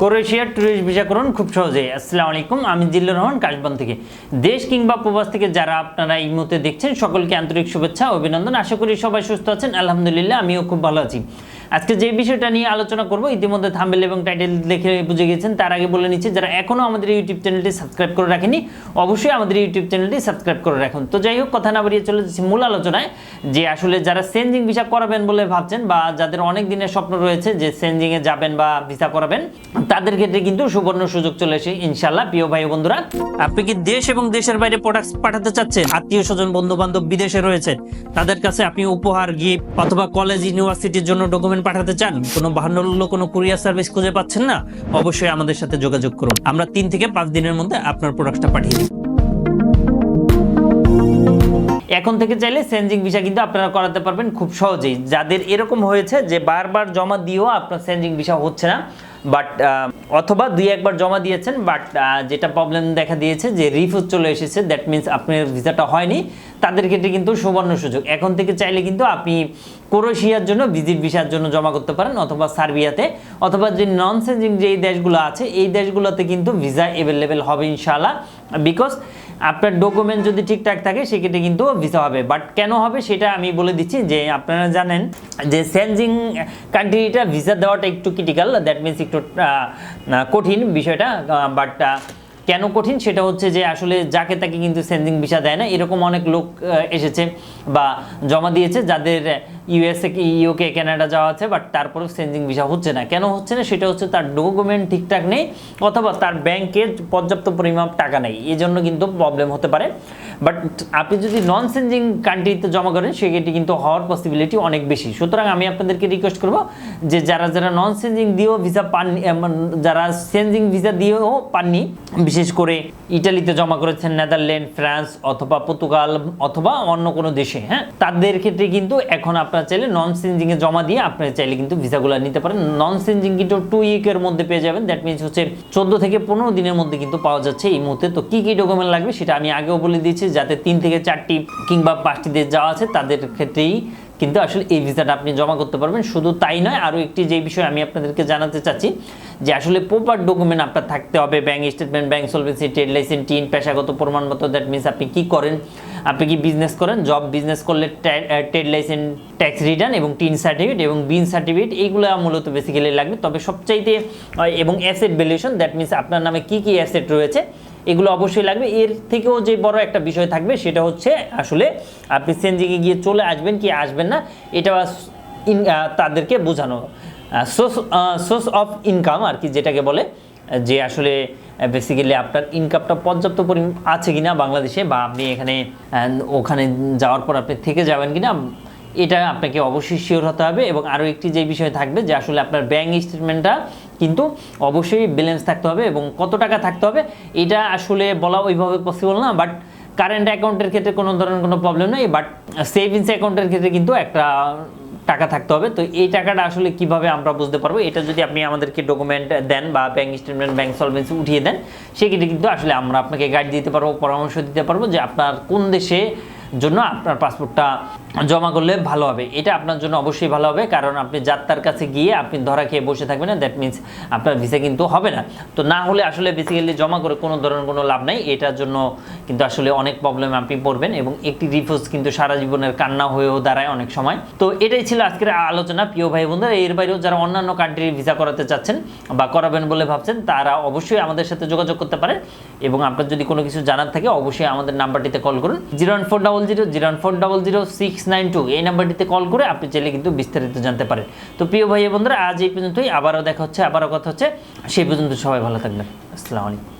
ক্রোয়েশিয়ার tourist visa করুন খুব সহজে আসসালামু আলাইকুম, আমি জিল্লুর রহমান, কাশবন থেকে। দেশ কিংবা প্রবাস থেকে যারা আপনারা এই মুহূর্তে দেখছেন, সকলকে আন্তরিক শুভেচ্ছা, অভিনন্দন। আশা করি সবাই সুস্থ আছেন। আলহামদুলিল্লাহ, আমিও খুব ভালো আছি। আজকে যে বিষয়টা নিয়ে আলোচনা করব, ইতিমধ্যে থাম্বেল এবং টাইটেল দেখে বুঝে গেছেন, তার আগে বলে নিচ্ছি, যারা এখনও আমাদের ইউটিউব চ্যানেলটি সাবস্ক্রাইব করে রাখেনি, অবশ্যই আমাদের ইউটিউব চ্যানেলটি সাবস্ক্রাইব করে রাখুন। তো যাই হোক, কথা না বাড়িয়ে চলে যাচ্ছি মূল আলোচনায়, যে আসলে যারা সেনজিং ভিসা করাবেন বলে ভাবছেন বা যাদের অনেক দিনের স্বপ্ন রয়েছে যে সেনজিংয়ে যাবেন বা ভিসা করাবেন, তাদের ক্ষেত্রে কিন্তু সুবর্ণ সুযোগ চলে এসে ইনশাল্লাহ প্রিয় ভাই বন্ধুরা, আপনি কি দেশ এবং দেশের বাইরে প্রোডাক্ট পাঠাতে চাচ্ছেন? আত্মীয় স্বজন বন্ধু বান্ধব বিদেশে রয়েছে, তাদের কাছে আপনি উপহার গিফট অথবা কলেজ ইউনিভার্সিটির জন্য ডকুমেন্ট পাঠাতে চান, কোনো বাহান্ন কোনো কুরিয়ার সার্ভিস খুঁজে পাচ্ছেন না, অবশ্যই আমাদের সাথে যোগাযোগ করুন। আমরা তিন থেকে পাঁচ দিনের মধ্যে আপনার প্রোডাক্টটা পাঠিয়ে দিই। এখন থেকে চাইলে সেন্জিং ভিসা কিন্তু আপনারা করাতে পারবেন খুব সহজেই। যাদের এরকম হয়েছে যে বারবার জমা দিয়েও আপনার সেন্জিং ভিসা হচ্ছে না বাট অথবা দুই একবার জমা দিয়েছেন বাট যেটা প্রবলেম দেখা দিয়েছে যে রিফিউজ চলে এসেছে দ্যাট মিন্স আপনার ভিসাটা হয়নি। তাদের ক্ষেত্রে কিন্তু সুবর্ণ সুযোগ। এখন থেকে চাইলে কিন্তু আপনি ক্রোয়েশিয়ার জন্য ভিজিট ভিসার জন্য জমা করতে পারেন, অথবা সার্বিয়াতে, অথবা যে নন সেনজিং যে দেশগুলো আছে, এই দেশগুলোতে কিন্তু ভিসা অ্যাভেলেবেল হবে ইনশাআল্লাহ। বিকজ আপনার ডকুমেন্ট যদি ঠিকঠাক থাকে, সেক্ষেত্রে কিন্তু ভিসা হবে। বাট কেন হবে সেটা আমি বলে দিচ্ছি যে, আপনারা জানেন যে সেনজিং কান্ট্রিটা ভিসা দেওয়াটা একটু ক্রিটিক্যাল দ্যাট মিনস একটু কঠিন বিষয়টা। বাট কেন কঠিন? সেটা হচ্ছে যে, আসলে যাকে তাকে কিন্তু সেন্ডিং ভিসা দেয় না, এরকম অনেক লোক এসেছে বা জমা দিয়েছে, যাদের ইউএসএ ইউকে কানাডা যাওয়া আছে বাট তারপরেও সেন্ডিং ভিসা হচ্ছে না। কেন হচ্ছে না? সেটা হচ্ছে তার ডকুমেন্ট ঠিকঠাক নেই, অথবা তার ব্যাংকে পর্যাপ্ত পরিমাণ টাকা নেই। এই জন্য কিন্তু প্রবলেম হতে পারে। বাট আপনি যদি নন সেন্ডিং কান্ট্রিতে জমা করেন, সেক্ষেত্রে কিন্তু হওয়ার পসিবিলিটি অনেক বেশি। সুতরাং আমি আপনাদেরকে রিকোয়েস্ট করব যে যারা যারা নন সেন্ডিং দিয়েও ভিসা পাননি যারা সেন্ডিং ভিসা দিয়েও পাননি, বিশেষ করে ইটালিতে জমা করেছেন নেদারল্যান্ড ফ্রান্স অথবা পর্তুগাল অথবা অন্য কোনো দেশে হ্যাঁ? তাদের ক্ষেত্রে কিন্তু এখন আপনারা চাইলে নন সেন্জিংয়ে জমা দিয়ে আপনারা চাইলে কিন্তু ভিসাগুলো নিতে পারেন। নন চেঞ্জিং কিন্তু টু উইকের মধ্যে পেয়ে যাবেন। দ্যাট মিনস হচ্ছে চোদ্দ থেকে পনেরো দিনের মধ্যে কিন্তু পাওয়া যাচ্ছে এই মুহূর্তে। তো কী কী ডকুমেন্ট লাগবে সেটা আমি আগেও বলে দিয়েছি, যাতে তিন থেকে চারটি কিংবা পাঁচটি দেশ যাওয়া আছে তাদের ক্ষেত্রেই কিন্তু আসলে এই ভিসাটা আপনি জমা করতে পারবেন। শুধু তাই নয়, আরও একটি যে বিষয় আমি আপনাদেরকে জানাতে চাচ্ছি, যে আসলে প্রপার ডকুমেন্ট আপনার থাকতে হবে bank statement bank solvency trade licence TIN পেশাগত প্রমাণপত্র দ্যাট মিনস আপনি কি করেন? আপনি কি বিজনেস করেন? জব বিজনেস করলে ট্রেড লাইসেন্স ট্যাক্স রিটার্ন এবং টিন সার্টিফিকেট এবং বিন সার্টিফিকেট এইগুলো মূলত বেসিক্যালি লাগবে। তবে সবচাইতে এবং অ্যাসেট ভ্যালুয়েশন দ্যাট মিনস আপনার নামে কি কি অ্যাসেট রয়েছে এগুলো অবশ্যই লাগবে। এর থেকেও যে বড় একটা বিষয় থাকবে সেটা হচ্ছে আসলে আপনি সেনজিংয়ে গিয়ে চলে আসবেন কি আসবেন না, এটা তাদেরকে বোঝানো। সোর্স সোর্স অফ ইনকাম আর কি যেটাকে বলে, যে আসলে বেসিক্যালি আপনার ইনকামটা পর্যাপ্ত পরিমাণ আছে কিনা বাংলাদেশে বা আপনি এখানে ওখানে যাওয়ার পর আপনি থেকে যাবেন কিনা এটা আপনাকে অবশ্যই শিওর হতে হবে এবং আরও একটি যে বিষয় থাকবে যে আসলে আপনার ব্যাংক স্টেটমেন্টটা কিন্তু অবশ্যই ব্যালেন্স থাকতে হবে এবং কত টাকা থাকতে হবে, এটা আসলে বলা ওইভাবে পসিবল না বাট কারেন্ট অ্যাকাউন্টের ক্ষেত্রে কোনো ধরনের কোনো প্রবলেম নেই বাট সেভিংস অ্যাকাউন্টের ক্ষেত্রে কিন্তু একটা টাকা থাকতে হবে। তো এই টাকাটা আসলে কীভাবে আমরা বুঝতে পারব, এটা যদি আপনি আমাদেরকে ডকুমেন্ট দেন বা ব্যাংক স্টেটমেন্ট ব্যাংক সলভেন্সি উঠিয়ে দেন, সেক্ষেত্রে কিন্তু আসলে আমরা আপনাকে গাইড দিতে পারব, পরামর্শ দিতে পারব যে আপনার কোন দেশে জন্য আপনার পাসপোর্টটা জমা করলে ভালো হবে। এটা আপনার জন্য অবশ্যই ভালো হবে, কারণ আপনি যাত্রার কাছে গিয়ে আপনি ধরা খেয়ে বসে থাকবেন না দ্যাট মিনস আপনার ভিসা কিন্তু হবে না। তো না হলে আসলে বেসিক্যালি জমা করে কোনো ধরনের কোনো লাভ নাই, এটার জন্য কিন্তু আসলে অনেক প্রবলেম আপনি পড়বেন এবং একটি রিফিউজ কিন্তু সারা জীবনের কান্না হয়েও দাঁড়ায় অনেক সময়। তো এটাই ছিল আজকের আলোচনা, প্রিয় ভাই বন্ধুরা এর বাইরেও যারা অন্যান্য কান্ট্রির ভিসা করাতে চাচ্ছেন বা করাবেন বলে ভাবছেন, তারা অবশ্যই আমাদের সাথে যোগাযোগ করতে পারেন এবং আপনার যদি কোনো কিছু জানার থাকে, অবশ্যই আমাদের নাম্বারটিতে কল করুন। Zero one four double zero zero one four double zero, six nine two এই নাম্বারটিতে কল করে আপনি চাইলে কিন্তু বিস্তারিত জানতে পারেন। তো প্রিয় ভাই বন্ধুরা আজ এই পর্যন্তই। আবারও দেখা হচ্ছে, আবারও কথা হচ্ছে। সেই পর্যন্ত সবাই ভালো থাকবেন। আসসালামু আলাইকুম।